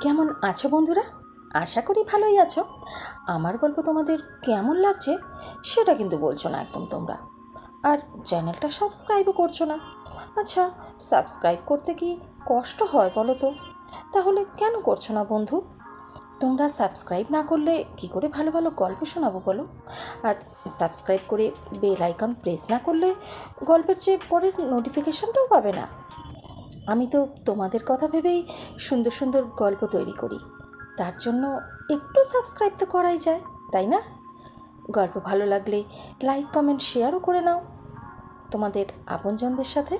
কেমন আছো বন্ধুরা? আশা করি ভালোই আছো। আমার গল্প তোমাদের কেমন লাগছে সেটা কিন্তু বলছো না একদম তোমরা। আর চ্যানেলটা সাবস্ক্রাইবও করছ না। আচ্ছা সাবস্ক্রাইব করতে কি কষ্ট হয় বলো তো? তাহলে কেন করছ না বন্ধু? তোমরা সাবস্ক্রাইব না করলে কি করে ভালো ভালো গল্প শোনাবো বলো? আর সাবস্ক্রাইব করে বেল আইকন প্রেস না করলে গল্পের যে পরের নোটিফিকেশানটাও পাবে না। আমি তো তোমাদের কথা ভেবেই সুন্দর সুন্দর গল্প তৈরি করি। তার জন্য একটু সাবস্ক্রাইব তো করাই যায়, তাই না? গল্প ভালো লাগলে লাইক কমেন্ট শেয়ারও করে নাও। তোমাদের আপনজনদের সাথে।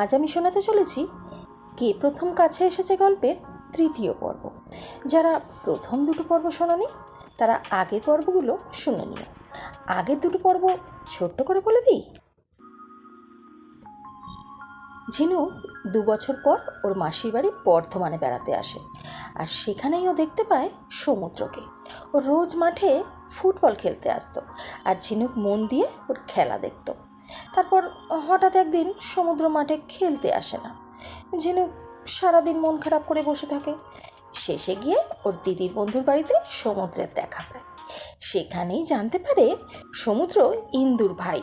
আজ আমি শোনাতে চলেছি কে প্রথম কাছে এসেছে গল্পের তৃতীয় পর্ব। যারা প্রথম দুটো পর্ব শোনোনি, তারা আগের পর্বগুলো শুনে নিও। আগের দুটো পর্ব ছোট্ট করে বলে দিই ঝিনু দু বছর পর ওর মাসির বাড়ি বর্ধমানে বেড়াতে আসে আর সেখানেই ও দেখতে পায় সমুদ্রকে। ও রোজ মাঠে ফুটবল খেলতে আসতো আর ঝিনুক মন দিয়ে ওর খেলা দেখতো। তারপর হঠাৎ একদিন সমুদ্র মাঠে খেলতে আসে না। ঝিনুক সারাদিন মন খারাপ করে বসে থাকে। শেষে গিয়ে ওর দিদির বন্ধুর বাড়িতে সমুদ্রের দেখা পায়। সেখানেই জানতে পারে সমুদ্র ইন্দুর ভাই।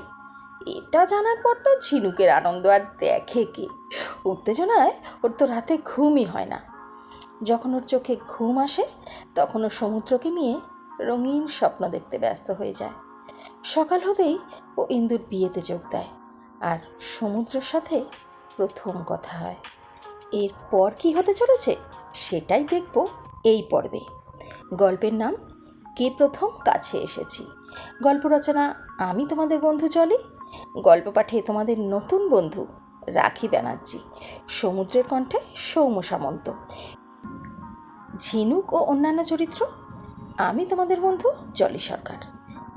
এটা জানার পর তো ঝিনুকের আনন্দ আর দেখে কি? উত্তেজনায় ওর তো রাতে ঘুমই হয় না। যখন ওর চোখে ঘুম আসে, তখন ও সমুদ্রকে নিয়ে রঙিন স্বপ্ন দেখতে ব্যস্ত হয়ে যায়। সকাল হতেই ও ইন্দুর বিয়েতে যোগ দেয় আর সমুদ্রের সাথে প্রথম কথা হয়। এরপর কি হতে চলেছে সেটাই দেখব এই পর্বে। গল্পের নাম, কে প্রথম কাছে এসেছি? গল্প রচনা, আমি তোমাদের বন্ধু চলি গল্প পাঠে তোমাদের নতুন বন্ধু রাখি ব্যানার্জি, সমুদ্রের কণ্ঠে সৌম্য সামন্ত। ঝিনুক ও অন্যান্য চরিত্র, আমি তোমাদের বন্ধু জলি সরকার।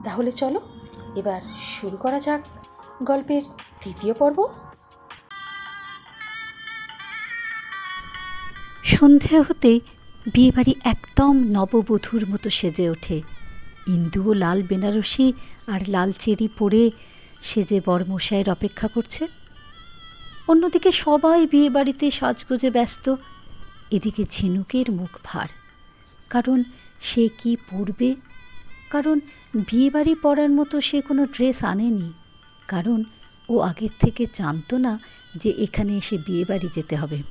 তাহলে চলো, এবার শুরু করা যাক গল্পের তৃতীয় পর্ব। সন্ধে হতেই বিয়েবাড়ি একদম নববধূর মতো সেজে ওঠে। ইন্দু ও লাল বেনারসি আর লাল চেরি পরে সেজে বরমশাইয়ের অপেক্ষা করছে। অন্যদিকে সবাই বিয়ে বাড়িতে সাজগোজে ব্যস্ত। এদিকে ঝিনুকের মুখ ভার। কারণ সে কি পরবে? কারণ বিয়েবাড়ি পরার মতো সে কোনো ড্রেস আনেনি। কারণ ও আগের থেকে জানতো না যে এখানে এসে বিয়েবাড়ি যেতে হবে।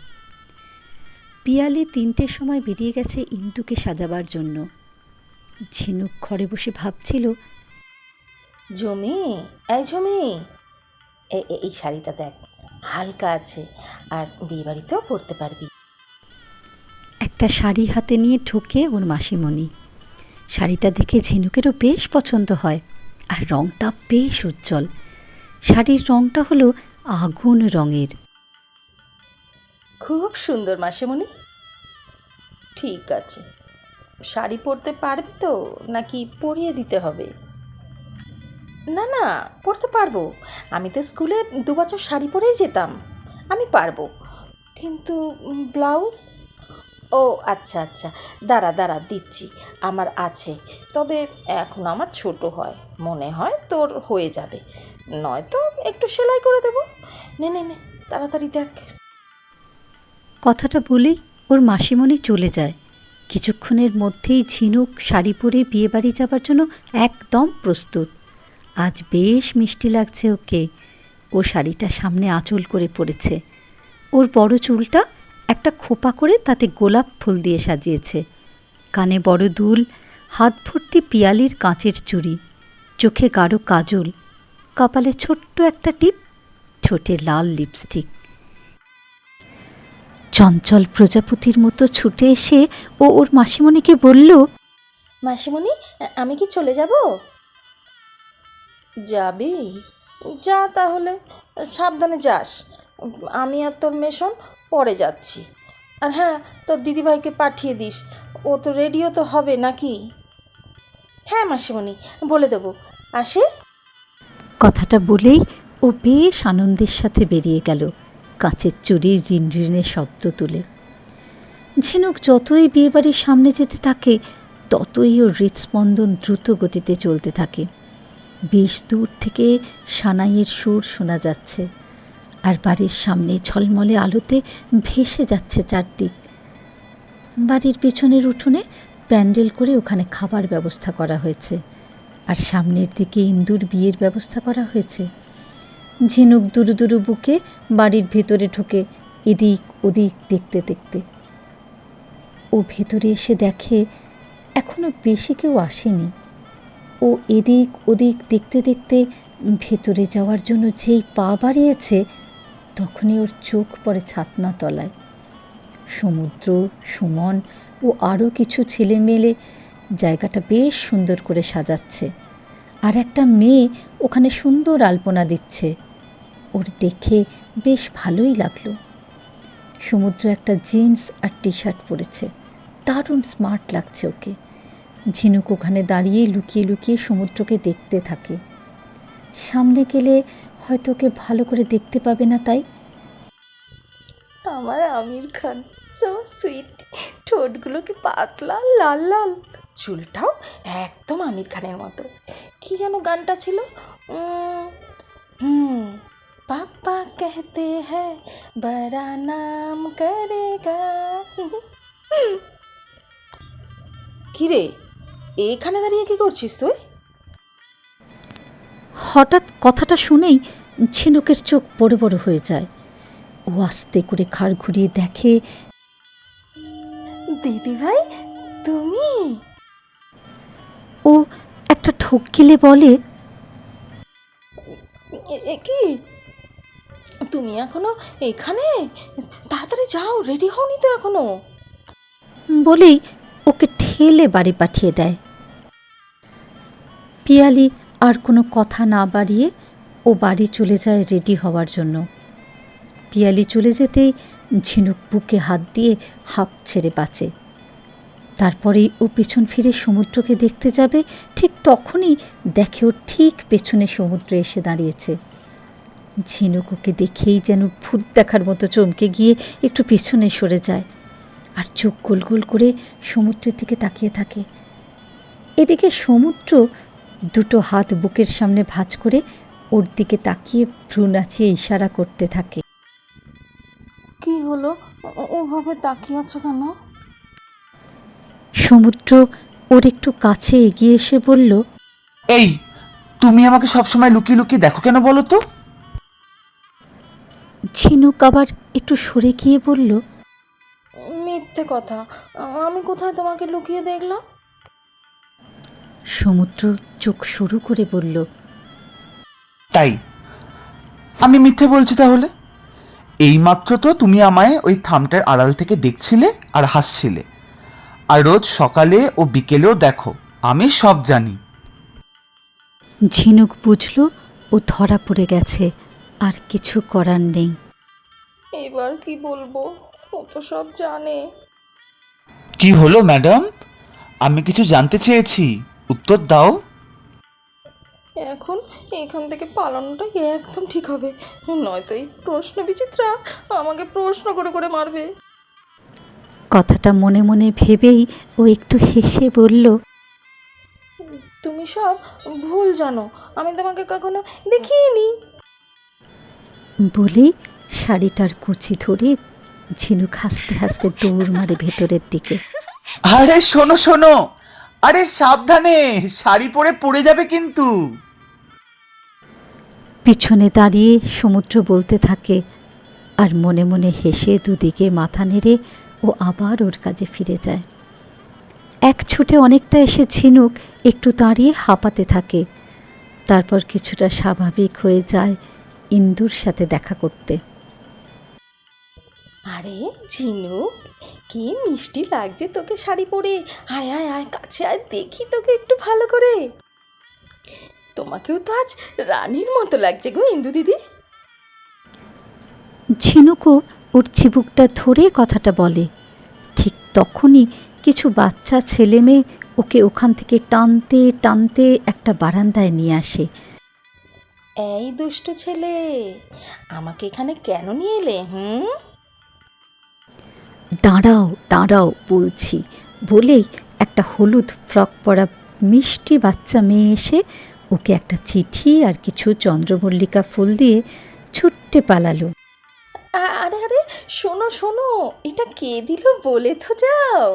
পিয়ালি তিনটের সময় বেরিয়ে গেছে ইন্দুকে সাজাবার জন্য। ঝিনুক ঘরে বসে ভাবছিল জমি? এই এ- এই শাড়িটা দেখ হালকা আছে আর বিয়েবাড়িতেও পরতে পারবি। একটা শাড়ি হাতে নিয়ে ঢোকে ওর মাসিমণি। শাড়িটা দেখে ঝিনুকেরও বেশ পছন্দ হয় আর রংটা বেশ উজ্জ্বল। শাড়ির রংটা হলো আগুন রঙের। খুব সুন্দর মাসেমণি। ঠিক আছে। শাড়ি পরতে পারবি তো নাকি পরিয়ে দিতে হবে? না না পরতে পারব। আমি তো স্কুলে দু বছর শাড়ি পরেই যেতাম। আমি পারব। কিন্তু ব্লাউজ? ও আচ্ছা আচ্ছা। দাঁড়া দাঁড়া, দিচ্ছি। আমার আছে। তবে এখন আমার ছোট হয়। মনে হয় তোর হয়ে যাবে। নয়তো একটু সেলাই করে দেবো। নে নে নে, তাড়াতাড়ি দেখ। কথাটা বলেই ওর মাসিমণি চলে যায়। কিছুক্ষণের মধ্যেই ঝিনুক শাড়ি পরে বিয়েবাড়ি যাবার জন্য একদম প্রস্তুত। আজ বেশ মিষ্টি লাগছে ওকে। ও শাড়িটা সামনে আঁচল করে পড়েছে ওর বড় চুলটা একটা খোপা করে তাতে গোলাপ ফুল দিয়ে সাজিয়েছে। কানে বড় দুল, হাত ভর্তি পিয়ালির কাঁচের চুড়ি, চোখে গাঢ় কাজল, কপালে ছোট্ট একটা টিপ, ঠোঁটে লাল লিপস্টিক। চঞ্চল প্রজাপতির মতো ছুটে এসে ও ওর মাসিমণিকে বলল, মাসিমণি, আমি কি চলে যাব? যাবি? যা তাহলে, সাবধানে যাস। আমি আর তোর মেশন পরে যাচ্ছি। আর হ্যাঁ তোর দিদিভাইকে পাঠিয়ে দিস। ও তো রেডিও তো হবে নাকি? হ্যাঁ মাসিমণি, বলে দেবো। আসে? কথাটা বলেই ও বেশ আনন্দের সাথে বেরিয়ে গেল কাঁচের চুরির রিনরিনের শব্দ তুলে। ঝিনুক যতই বিয়েবাড়ির সামনে যেতে থাকে, ততই ওর হৃদস্পন্দন দ্রুত গতিতে চলতে থাকে। বেশ দূর থেকে সানাইয়ের সুর শোনা যাচ্ছে আর বাড়ির সামনে ঝলমলে আলোতে ভেসে যাচ্ছে চারদিক। বাড়ির পেছনের উঠোনে প্যান্ডেল করে ওখানে খাবার ব্যবস্থা করা হয়েছে আর সামনের দিকে ইন্দুর বিয়ের ব্যবস্থা করা হয়েছে। ঝিনুক দুরু দুরু বুকে বাড়ির ভেতরে ঢোকে এদিক ওদিক দেখতে দেখতে। ও ভেতরে এসে দেখে এখনও বেশি কেউ আসেনি। ও এদিক ওদিক দেখতে দেখতে ভেতরে যাওয়ার জন্য যেই পা বাড়িয়েছে, তখনই ওর চোখ পড়ে ছাতনা তলায় সমুদ্র, সুমন ও আরও কিছু ছেলে মেলে জায়গাটা বেশ সুন্দর করে সাজাচ্ছে। আর একটা মেয়ে ওখানে সুন্দর আলপনা দিচ্ছে। ওর দেখে বেশ ভালোই লাগল। সমুদ্র একটা জিন্স আর টি শার্ট পরেছে। দারুণ স্মার্ট লাগছে ওকে। ঝিনুক ওখানে দাঁড়িয়ে লুকিয়ে লুকিয়ে সমুদ্রকে দেখতে থাকে। সামনে গেলে হয়তো ওকে ভালো করে দেখতে পাবে না তাই। আমার আমির খান সো সুইট ঠোঁটগুলো কি পাতলা, লাল লাল। চুলটাও একদম আমির খানের মতো। কি যেন গানটা ছিল? হুম, পাপা কেহতে হ্যাঁ বড়া নাম করেগা। কিরে? রে এখানে দাঁড়িয়ে কি করছিস তুই? হঠাৎ কথাটা শুনেই ঝিনুকের চোখ বড় বড় হয়ে যায়। ও আস্তে করে খাড় ঘুরিয়ে দেখে দিদি ভাই তুমি? ও একটা ঠোক গিলে বলে কি? তুমি এখনও এখানে? তাড়াতাড়ি যাও রেডি হওনি তো এখনও। বলেই ওকে ঠেলে বাড়ি পাঠিয়ে দেয়। পিয়ালি আর কোনো কথা না বাড়িয়ে ও বাড়ি চলে যায় রেডি হওয়ার জন্য। পিয়ালি চলে যেতেই ঝিনুক বুকে হাত দিয়ে হাঁপ ছেড়ে বাঁচে। তারপরেই ও পেছন ফিরে সমুদ্রকে দেখতে যাবে, ঠিক তখনই দেখে ও ঠিক পেছনে সমুদ্র এসে দাঁড়িয়েছে। ঝিনুক ওকে দেখেই যেন ভূত দেখার মতো চমকে গিয়ে একটু পেছনে সরে যায় আর চোখ গোল গোল করে সমুদ্রের দিকে তাকিয়ে থাকে। এদিকে সমুদ্র দুটো হাত বুকের সামনে ভাঁজ করে ওর দিকে তাকিয়ে ভ্রু নাচিয়ে ইশারা করতে থাকে। কি হলো? ওভাবে তাকিয়ে আছো কেন? সমুদ্র ওর একটু কাছে এগিয়ে এসে বলল এই তুমি আমাকে সবসময় লুকিয়ে লুকিয়ে দেখো কেন বলো তো? ঝিনুক আবার একটু সরে গিয়ে বলল মিথ্যে কথা। আমি কোথায় তোমাকে লুকিয়ে দেখলাম? সমুদ্র চোখ শুরু করে বলল তাই? আমি মিথ্যে বলছি তাহলে? এইমাত্র তো তুমি আমায় ওই থামটার আড়াল থেকে দেখছিলে আর হাসছিলে। আর রোজ সকালে ও বিকেলেও দেখো আমি সব জানি। ঝিনুক বুঝল ও ধরা পড়ে গেছে আর কিছু করার নেই। এবার কি বলব? ও তো সব জানে। কি হলো ম্যাডাম? আমি কিছু জানতে চেয়েছি। উত্তর দাও। এখন এখান থেকে পালানোটাই একদম ঠিক হবে। নয়তো এই প্রশ্ন বিচিত্রা আমাকে প্রশ্ন করে করে মারবে। কথাটা মনে মনে ভেবেই ও একটু হেসে বলল তুমি সব ভুল জানো। আমি তোমাকে কখনো দেখিনি। বলেই শাড়িটার কুচি ধরে ঝিনুক হাসতে হাসতে দৌড় মারে ভেতরের দিকে। আরে শোনো শোনো! আরে সাবধানে, শাড়ি পরে পড়ে যাবে কিন্তু। পিছনে দাঁড়িয়ে সমুদ্র বলতে থাকে, আর মনে মনে হেসে দুদিকে মাথা নেড়ে ও আবার ওর কাজে ফিরে যায়। এক ছুটে অনেকটা এসে ঝিনুক একটু দাঁড়িয়ে হাঁপাতে থাকে। তারপর কিছুটা স্বাভাবিক হয়ে যায় ইন্দুর সাথে দেখা করতে। আরে ঝিনু কি মিষ্টি লাগছে তোকে শাড়ি পরে। আয় আয় আয় কাছে আয় দেখি তোকে একটু ভালো করে। তোমাকেও তো আজ রানীর মতো লাগছে গো ইন্দু দিদি। ঝিনুকও ওর চিবুকটা ধরে কথাটা বলে। ঠিক তখনই কিছু বাচ্চা ছেলে মেয়ে ওকে ওখান থেকে টানতে টানতে একটা বারান্দায় নিয়ে আসে। এই দুষ্ট ছেলে আমাকে এখানে কেন নিয়ে এলে হুম? দাঁড়াও দাঁড়াও বলছি। বলেই একটা হলুদ ফ্রক পরা মিষ্টি বাচ্চা মেয়ে এসে ওকে একটা চিঠি আর কিছু চন্দ্রমল্লিকা ফুল দিয়ে ছুট্টে পালালো। আরে আরে শোনো শোনো এটা কে দিল বলে তো যাও।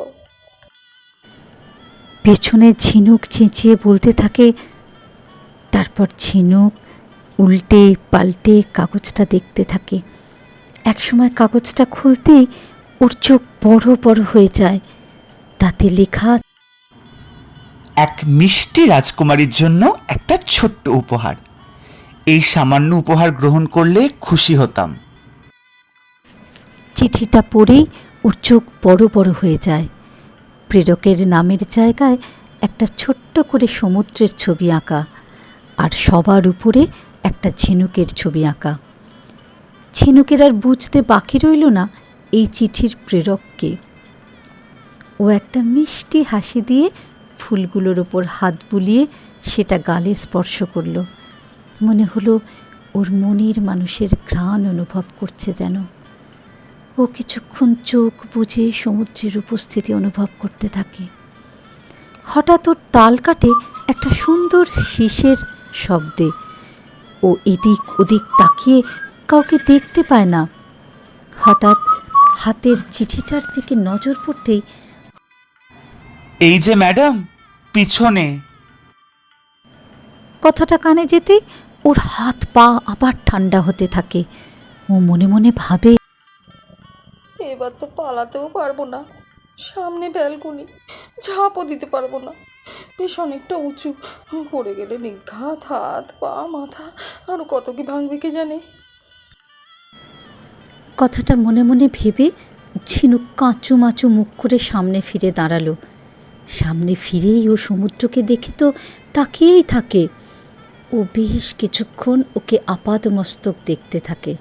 পেছনে ঝিনুক চেঁচিয়ে বলতে থাকে তারপর ঝিনুক উল্টে পাল্টে কাগজটা দেখতে থাকে। একসময় কাগজটা খুলতেই ওর চোখ বড় বড় হয়ে যায়। তাতে লেখা এক মিষ্টি রাজকুমারীর জন্য একটা ছোট্ট উপহার। এই সামান্য উপহার গ্রহণ করলে খুশি হতাম। চিঠিটা পড়েই ওর চোখ বড় বড় হয়ে যায়। প্রেরকের নামের জায়গায় একটা ছোট্ট করে সমুদ্রের ছবি আঁকা আর সবার উপরে একটা ঝিনুকের ছবি আঁকা। ঝিনুকের আর বুঝতে বাকি রইল না। এই চিঠির প্রেরককে। ও একটা মিষ্টি হাসি দিয়ে ফুলগুলোর ওপর হাত বুলিয়ে সেটা গালে স্পর্শ করল। মনে হলো ওর মনের মানুষের ঘ্রাণ অনুভব করছে যেন। ও কিছুক্ষণ চোখ বুঝে সমুদ্রের উপস্থিতি অনুভব করতে থাকে। হঠাৎ ওর তাল কাটে একটা সুন্দর শীষের শব্দে। ও এদিক ওদিক তাকিয়ে কাউকে দেখতে পায় না। হঠাৎ হাতের চিঠিটার দিকে নজর পড়তেই এই যে ম্যাডাম পিছনে। কথাটা কানে যেতেই ওর হাত পা আবার ঠান্ডা হতে থাকে। ও মনে মনে ভাবে এবার তো পালাতেও পারব না। সামনে ব্যালকনি ঝাঁপও দিতে পারব না। বেশ অনেকটা উঁচু। পড়ে গেলে নিঘাত হাত পা মাথা আরও কত কি ভাঙবে কে জানে? কথাটা মনে মনে ভেবে ঝিনুক কাঁচু মাচু মুখ করে সামনে ফিরে দাঁড়াল। সামনে ফিরেই ও সমুদ্রকে দেখে তো তাকিয়েই থাকে। ও বেশ কিছুক্ষণ ওকে আপাদ মস্তক দেখতে থাকে।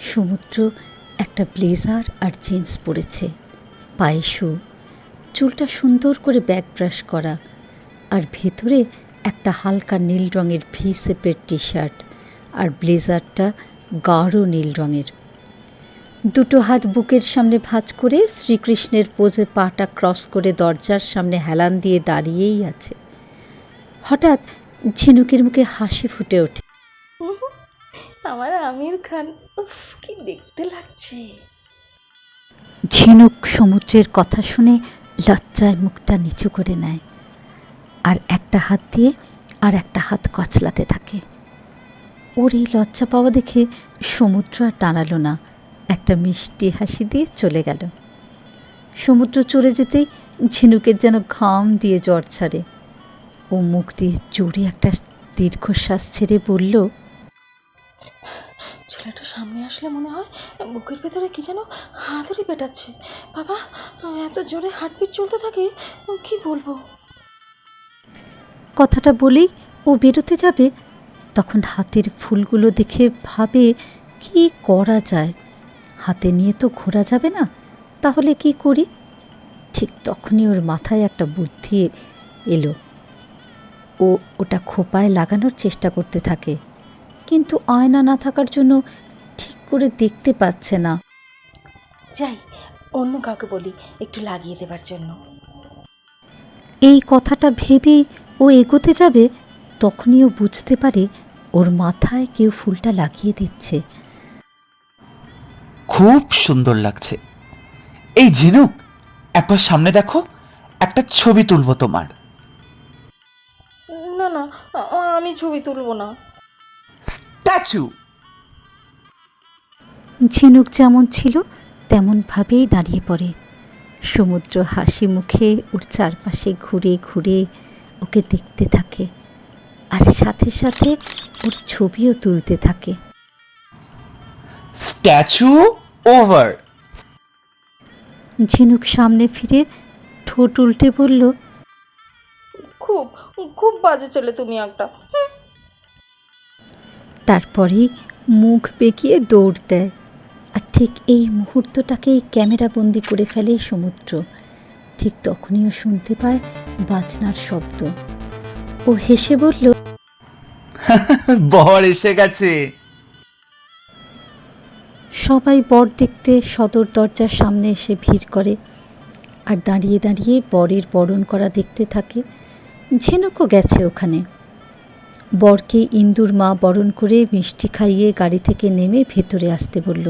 সমুদ্র একটা ব্লেজার আর জিন্স পরেছে, পায়ে শু। চুলটা সুন্দর করে ব্যাক ব্রাশ করা আর ভেতরে একটা হালকা নীল রঙের ভি সেপের টি শার্ট আর ব্লেজারটা গাঢ় নীল রঙের। দুটো হাত বুকের সামনে ভাঁজ করে শ্রীকৃষ্ণের পোজে পাটা ক্রস করে দরজার সামনে হেলান দিয়ে দাঁড়িয়েই আছে। হঠাৎ ঝিনুকের মুখে হাসি ফুটে ওঠে। আমার আমির খান কি দেখতে লাগছে। ঝিনুক সমুদ্রের কথা শুনে লজ্জায় মুখটা নিচু করে নেয়। আর একটা হাত দিয়ে আর একটা হাত কচলাতে থাকে। ওর এই লজ্জা পাওয়া দেখে সমুদ্র আর দাঁড়াল না। একটা মিষ্টি হাসি দিয়ে চলে গেল। সমুদ্র চলে যেতেই ঝিনুকের যেন ঘাম দিয়ে জ্বর ছাড়ে। ও মুখ দিয়ে জোরে একটা দীর্ঘশ্বাস ছেড়ে বলল ছেলেটা সামনে আসলে মনে হয় বুকের ভেতরে কি যেন হাতুড়ি পেটাচ্ছে। বাবা এত জোরে হার্টবিট চলতে থাকে কি বলব? কথাটা বলেই ও বেরোতে যাবে। তখন হাতের ফুলগুলো দেখে ভাবে কি করা যায়। হাতে নিয়ে তো ঘোরা যাবে না তাহলে কি করি? ঠিক তখনই ওর মাথায় একটা বুদ্ধি এলো। ও ওটা খোপায় লাগানোর চেষ্টা করতে থাকে কিন্তু আয়না না থাকার জন্য ঠিক করে দেখতে পাচ্ছে না। যাই অন্য কাউকে বলি একটু লাগিয়ে দেবার জন্য। এই কথাটা ভেবেই ও এগোতে যাবে তখনই ও বুঝতে পারে ওর মাথায় কেউ ফুলটা লাগিয়ে দিচ্ছে। খুব সুন্দর লাগছে। এই ঝিনুক একবার সামনে দেখো একটা ছবি তুলবো তোমার। না না আমি ছবি তুলবো না। স্ট্যাচু! ঝিনুক যেমন ছিল তেমনভাবেই দাঁড়িয়ে পড়ে। সমুদ্র হাসি মুখে ওর চারপাশে ঘুরে ঘুরে ওকে দেখতে থাকে। আর সাথে সাথে ওর ছবিও তুলতে থাকে। Statue over. ঝিনুক সামনে ফিরে ঠোঁট উল্টে বলল খুব খুব বাজে চলে তুমি একটা। তারপরেই মুখ বেঁকিয়ে দৌড় দেয়। আর ঠিক এই মুহূর্তটাকেই ক্যামেরা বন্দি করে ফেলে সমুদ্র। ঠিক তখনই ও শুনতে পায় বাজনার শব্দ। ও হেসে বলল বর এসে গেছে। সবাই বর দেখতে সদর দরজার সামনে এসে ভিড় করে আর দাঁড়িয়ে দাঁড়িয়ে বরের বরণ করা দেখতে থাকে। ঝিনুকও গেছে ওখানে। বরকে ইন্দুর মা বরণ করে মিষ্টি খাইয়ে গাড়ি থেকে নেমে ভেতরে আসতে বলল,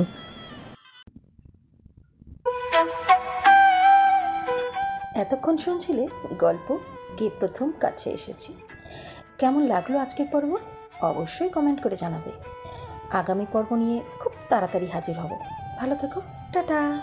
এতক্ষণ শুনছিলে গল্প? কে প্রথম কাছে এসেছি? কেমন লাগল আজকের পর্ব? অবশ্যই কমেন্ট করে জানাবে। আগামী পর্ব নিয়ে খুব তাড়াতাড়ি হাজির হব। ভালো থেকো। টাটা।